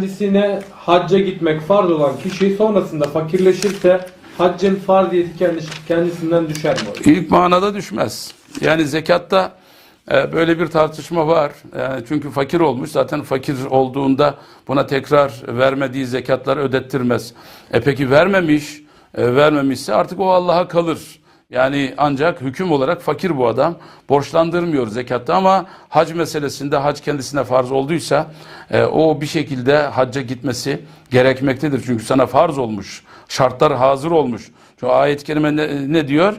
kendisine hacca gitmek farz olan kişi sonrasında fakirleşirse haccın farziyeti kendisi- kendisinden düşer mi? İlk manada düşmez. Yani zekatta e, böyle bir tartışma var. Yani çünkü fakir olmuş. Zaten fakir olduğunda buna tekrar vermediği zekatları ödettirmez. E peki vermemiş, e, vermemişse artık o Allah'a kalır. Yani ancak hüküm olarak fakir bu adam. Borçlandırmıyor zekatta ama hac meselesinde hac kendisine farz olduysa e, o bir şekilde hacca gitmesi gerekmektedir. Çünkü sana farz olmuş. Şartlar hazır olmuş. Şu ayet-i kerime ne, ne diyor?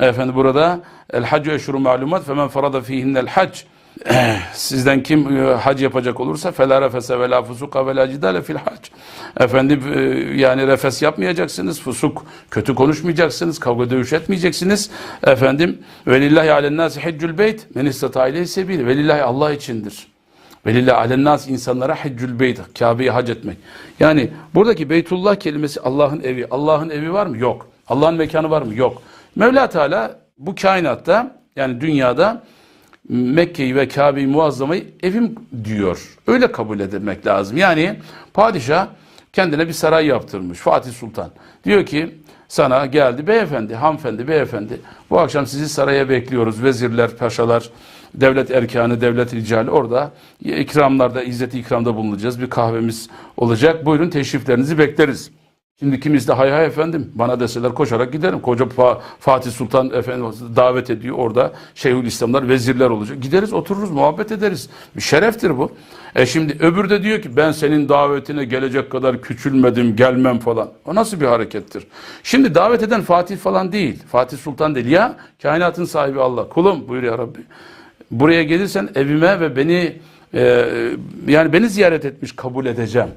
Efendim burada el haccu eşhuru malumat femen farada fihinnel hac sizden kim e, hac yapacak olursa fela refese ve la fusuka ve la cidale fil hac. Efendim e, yani refes yapmayacaksınız, fusuk kötü konuşmayacaksınız, kavga dövüş etmeyeceksiniz. Efendim ve lillahi alen nasi haccul beyt men istata ileyhi sebil. Ve lillahi Allah içindir. Ve lillahi alen nas insanlara haccul beyt. Kabe'yi hac etmek. Yani buradaki Beytullah kelimesi Allah'ın evi. Allah'ın evi var mı? Yok. Allah'ın mekanı var mı? Yok. Mevla Teala bu kainatta yani dünyada Mekke'yi ve Kabe'yi muazzamayı evim diyor. Öyle kabul edilmek lazım. Yani padişah kendine bir saray yaptırmış Fatih Sultan. Diyor ki sana geldi beyefendi, hanımefendi, beyefendi. Bu akşam sizi saraya bekliyoruz. Vezirler, paşalar, devlet erkanı, devlet ricali orada ikramlarda, izzeti ikramda bulunacağız. Bir kahvemiz olacak. Buyurun teşriflerinizi bekleriz. Şimdi kimiz de hay hay efendim bana deseler koşarak giderim. Koca Fa- Fatih Sultan efendim davet ediyor orada Şeyhülislamlar vezirler olacak. Gideriz otururuz muhabbet ederiz. Bir şereftir bu. E şimdi öbür de diyor ki ben senin davetine gelecek kadar küçülmedim gelmem falan. O nasıl bir harekettir? Şimdi davet eden Fatih falan değil. Fatih Sultan değil. Ya kainatın sahibi Allah. Kulum buyur ya Rabbi. Buraya gelirsen evime ve beni e, yani beni ziyaret etmiş kabul edeceğim.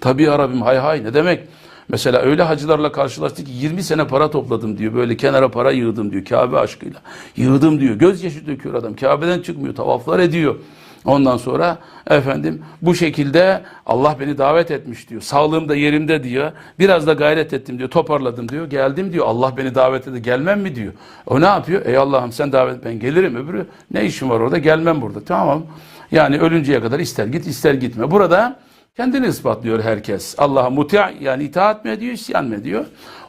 Tabii ya Rabbim hay hay ne demek? Mesela öyle hacılarla karşılaştık ki 20 sene para topladım diyor. Böyle kenara para yığdım diyor Kabe aşkıyla. Yığdım diyor. Gözyaşı döküyor adam. Kabe'den çıkmıyor. Tavaflar ediyor. Ondan sonra efendim bu şekilde Allah beni davet etmiş diyor. Sağlığım da yerimde diyor. Biraz da gayret ettim diyor. Toparladım diyor. Geldim diyor. Allah beni davet etti. Gelmem mi diyor. O ne yapıyor? Ey Allah'ım sen davet ben gelirim. Öbürü ne işim var orada? Gelmem burada. Tamam. Yani ölünceye kadar ister git ister gitme. Burada Kendini ispatlıyor herkes. Allah'a muti yani itaat mı ediyor, isyan mı ediyor?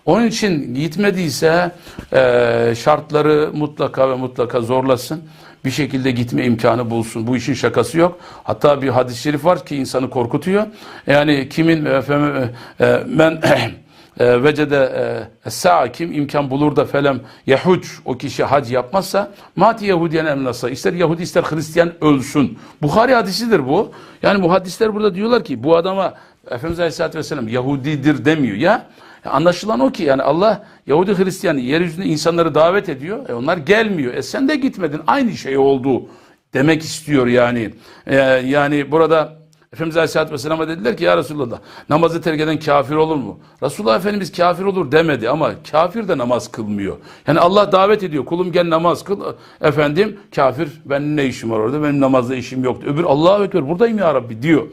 Onun için gitmediyse e, şartları mutlaka ve mutlaka zorlasın. Bir şekilde gitme imkanı bulsun. Bu işin şakası yok. Hatta bir hadis-i şerif var ki insanı korkutuyor. Yani kimin efendim, e, men e, vecede e, sa'a kim imkan bulur da felem yehuc o kişi hac yapmazsa mati Yahudiyen emnasa ister Yahudi ister Hristiyan ölsün. Bukhari hadisidir bu. Yani muhaddisler burada diyorlar ki bu adama Efendimiz Aleyhisselatü Vesselam Yahudidir demiyor ya. Anlaşılan o ki yani Allah Yahudi Hristiyan yeryüzünde insanları davet ediyor. E onlar gelmiyor. E sen de gitmedin. Aynı şey oldu demek istiyor yani. E, yani burada Efendimiz Aleyhisselatü Vesselam'a dediler ki ya Resulallah namazı terk eden kafir olur mu? Resulullah Efendimiz kafir olur demedi ama kafir de namaz kılmıyor. Yani Allah davet ediyor kulum gel namaz kıl. Efendim kafir benim ne işim var orada benim namazda işim yoktu. Öbür Allah'a Ekber buradayım ya Rabbi diyor.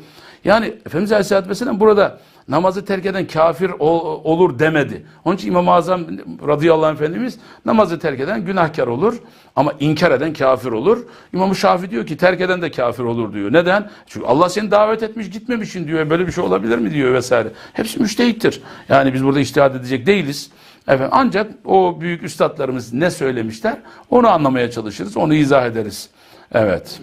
Yani Efendimiz Aleyhisselatü Vesselam burada namazı terk eden kafir ol- olur demedi. Onun için İmam-ı Azam radıyallahu anh Efendimiz namazı terk eden günahkar olur ama inkar eden kafir olur. İmam-ı Şafi diyor ki terk eden de kafir olur diyor. Neden? Çünkü Allah seni davet etmiş gitmemişsin diyor. Böyle bir şey olabilir mi diyor vesaire. Hepsi müştehittir. Yani biz burada iştihad edecek değiliz. Efendim, ancak o büyük üstadlarımız ne söylemişler onu anlamaya çalışırız, onu izah ederiz. Evet.